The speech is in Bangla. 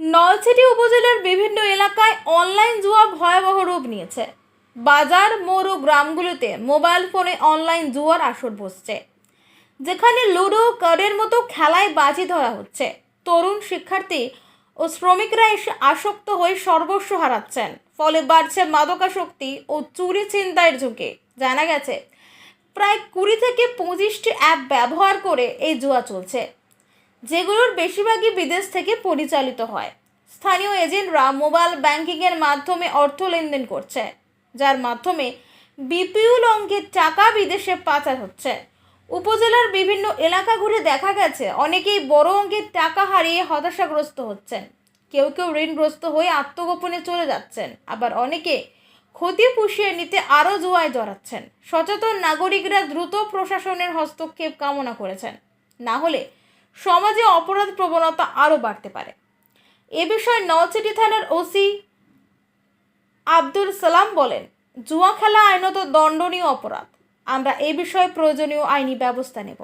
নলছিটি উপজেলার বিভিন্ন এলাকায় অনলাইন জুয়া ভয়াবহ রূপ নিয়েছে। বাজার মোড় ও গ্রামগুলোতে মোবাইল ফোনে অনলাইন জুয়ার আসর বসছে। যেখানে লুডো, কার্ডের মতো খেলায় বাজি ধরা হচ্ছে। তরুণ শিক্ষার্থী ও শ্রমিকরা এসে আসক্ত হয়ে সর্বস্ব হারাচ্ছেন। ফলে বাড়ছে মাদকাসক্তি ও চুরি ছিনতাইয়ের ঝুঁকি। জানা গেছে, প্রায় কুড়ি থেকে পঁচিশটি অ্যাপ ব্যবহার করে এই জুয়া চলছে। যেগুলোর বেশিরভাগই বিদেশ থেকে পরিচালিত হয়। স্থানীয় এজেন্টরা মোবাইল ব্যাংকিংয়ের মাধ্যমে অর্থ লেনদেন করছে, যার মাধ্যমে বিপিউল অঙ্কের টাকা বিদেশে পাচার হচ্ছে। উপজেলার বিভিন্ন এলাকা ঘুরে দেখা গেছে, অনেকেই বড় অঙ্কের টাকা হারিয়ে হতাশাগ্রস্ত হচ্ছেন। কেউ কেউ ঋণগ্রস্ত হয়ে আত্মগোপনে চলে যাচ্ছেন, আবার অনেকে ক্ষতি পুষিয়ে নিতে আরও জুয়ায় জড়াচ্ছেন। সচেতন নাগরিকরা দ্রুত প্রশাসনের হস্তক্ষেপ কামনা করেছেন। না হলে সমাজে অপরাধ প্রবণতা আরও বাড়তে পারে। এ বিষয়ে নলছিটি থানার ওসি আব্দুল সালাম বলেন, জুয়া খেলা আইনত দণ্ডনীয় অপরাধ। আমরা এ বিষয়ে প্রয়োজনীয় আইনি ব্যবস্থা নেব।